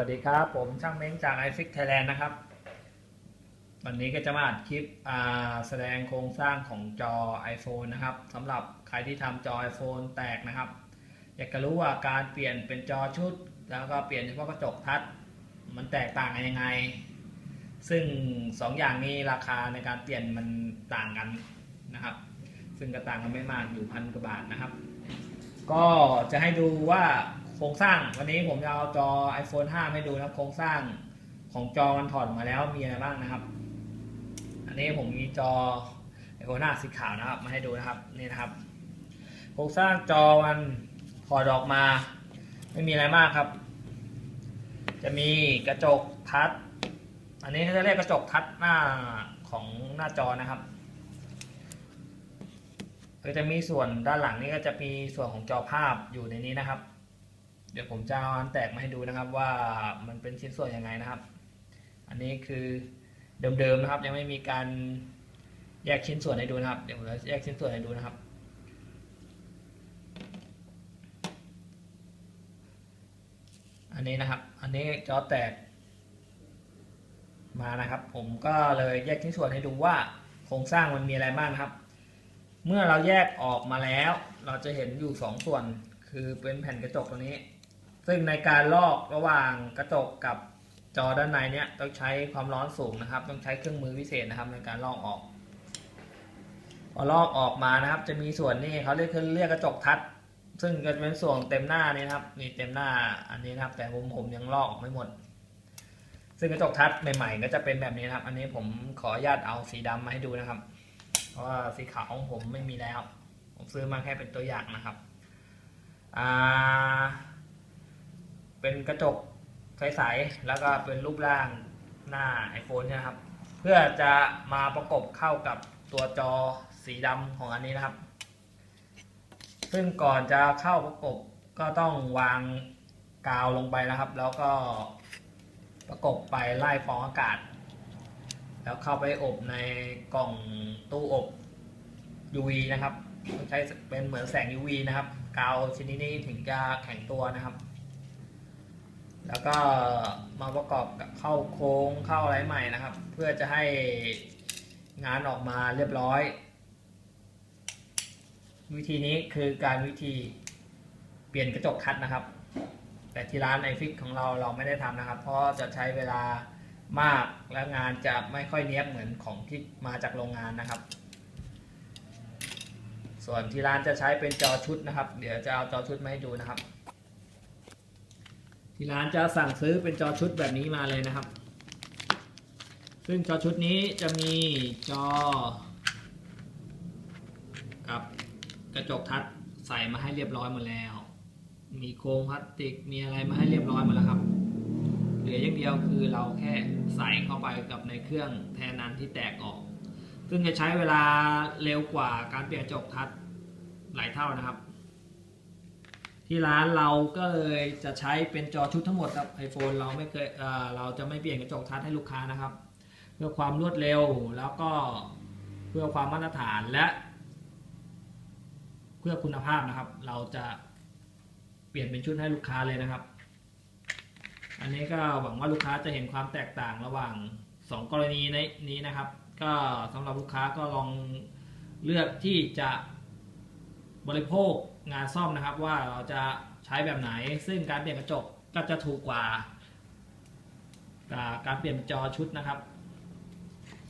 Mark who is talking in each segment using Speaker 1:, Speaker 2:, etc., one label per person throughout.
Speaker 1: วัสดีครับ ผมช่างเม้งจาก iFix Thailand นะครับ วันนี้ก็จะมาอัดคลิปแสดงโครงสร้างของจอ iPhone นะครับสำหรับใครที่ทำจอ iPhone แตกนะครับ อยากจะรู้ว่าการเปลี่ยนเป็นจอชุด แล้วก็เปลี่ยนเฉพาะกระจกทัชมันแตกต่างกันยังไง ซึ่ง2อย่างนี้ราคาในการเปลี่ยนมันต่างกันนะครับ ซึ่งก็ต่างกันไม่มากอยู่พันกว่าบาทนะครับ ก็จะให้ดูว่า โครงสร้างวันนี้ผมจะเอาจอ iPhone 5 ให้ดูนะครับ โครงสร้างของจอมันถอดออกมาแล้วมีอะไรบ้างนะครับ อันนี้ผมมีจอ iPhone 5 สีขาวนะครับ มาให้ดูนะครับนี่นะครับ โครงสร้างจอมันถอดออกมา ไม่มีอะไรมากครับ จะมีกระจกทัชอันนี้เขาจะเรียกกระจกทัชหน้าของหน้าจอนะครับก็จะมีส่วนด้านหลังนี่ก็จะมีส่วนของจอภาพอยู่ในนี้นะครับ เดี๋ยวผมจะเอาอันแตกมาให้ดูนะครับว่ามันเป็นชิ้นส่วนยังไงนะครับ อันนี้คือเดิมๆนะครับ ยังไม่มีการแยกชิ้นส่วนให้ดูนะครับ เดี๋ยวผมจะแยกชิ้นส่วนให้ดูนะครับ อันนี้นะครับ อันนี้จอแตก มานะครับ ผมก็เลยแยกชิ้นส่วนให้ดูว่าโครงสร้างมันมีอะไรบ้างนะครับ เมื่อเราแยกออกมาแล้ว เราจะเห็นอยู่2ส่วน คือเป็นแผ่นกระจกตัวนี้ ซึ่งในการลอกระหว่างกระจกกับจอด้านในเนี้ยต้องใช้ความร้อนสูงนะครับ ต้องใช้เครื่องมือพิเศษนะครับในการลอกออกพอลอกออกมานะครับ จะมีส่วนนี้เขาเรียกเรียกกระจกทัด ซึ่งจะเป็นส่วนเต็มหน้านี่ครับนี่เต็มหน้าอันนี้นะครับ แต่ผมผมยังลอกไม่หมด ซึ่งกระจกทัดใหม่ ๆ ก็จะเป็นแบบนี้นะครับ อันนี้ผมขออนุญาตเอาสีดำมาให้ดูนะครับ เพราะว่าสีขาวของผมไม่มีแล้ว ผมซื้อมาแค่เป็นตัวอย่างนะครับอ่า เป็นกระจกใสๆแล้วก็เป็นรูปร่างหน้า iPhone เนี่ยนะครับ เพื่อจะมาประกบเข้ากับตัวจอสีดำของอันนี้นะครับ ซึ่งก่อนจะเข้าประกบก็ต้องวางกาวลงไปนะครับ แล้วก็ประกบไปไล่ฟองอากาศ แล้วเข้าไปอบในกล่องตู้อบ UV นะครับใช้เป็นเหมือนแสง UV นะครับ กาวชนิดนี้ถึงจะแข็งตัวนะครับ แล้วก็มาประกอบกับเข้าโค้งเข้าอะไรใหม่นะครับ เพื่อจะให้งานออกมาเรียบร้อย วิธีนี้คือการวิธีเปลี่ยนกระจกทัดนะครับ แต่ที่ร้านไอฟิกของเราเราไม่ได้ทำนะครับ เพราะจะใช้เวลามากและงานจะไม่ค่อยเนี้ยบเหมือนของที่มาจากโรงงานนะครับ ส่วนที่ร้านจะใช้เป็นจอชุดนะครับ เดี๋ยวจะเอาจอชุดมาให้ดูนะครับ ที่ร้านจะสั่งซื้อเป็นจอชุดแบบนี้มาเลยนะครับ ซึ่งจอชุดนี้จะมีจอ กับกระจกทัดใส่มาให้เรียบร้อยหมดแล้ว มีโครงพลาสติกมีอะไรมาให้เรียบร้อยหมดแล้วครับ เหลืออย่างเดียวคือเราแค่ใส่เข้าไปกับในเครื่องแทนนั้นที่แตกออก ซึ่งจะใช้เวลาเร็วกว่าการเปลี่ยนกระจกทัดหลายเท่านะครับ ที่ร้านเราก็เลยจะใช้เป็นจอชุดทั้งหมดครับ iPhone เราไม่เคยเราจะไม่เปลี่ยนกระจกทัดให้ลูกค้านะครับ เพื่อความรวดเร็วแล้วก็เพื่อความมาตรฐานและ เพื่อคุณภาพนะครับ เราจะเปลี่ยนเป็นชุดให้ลูกค้าเลยนะครับ อันนี้ก็หวังว่าลูกค้าจะเห็นความแตกต่างระหว่าง 2 กรณีในนี้นะครับ ก็สำหรับลูกค้าก็ลองเลือกที่จะ บริโภคงานซ่อมนะครับว่าเราจะใช้แบบไหน ซึ่งการเปลี่ยนกระจกก็จะถูกกว่า การเปลี่ยนจอชุดนะครับ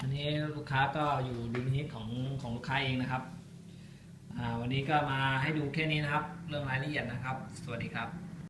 Speaker 1: อันนี้ลูกค้าก็อยู่ดุลพินิจของของลูกค้าเองนะครับวันนี้ก็มาให้ดูแค่นี้นะครับ เรื่องรายละเอียดนะครับ สวัสดีครับ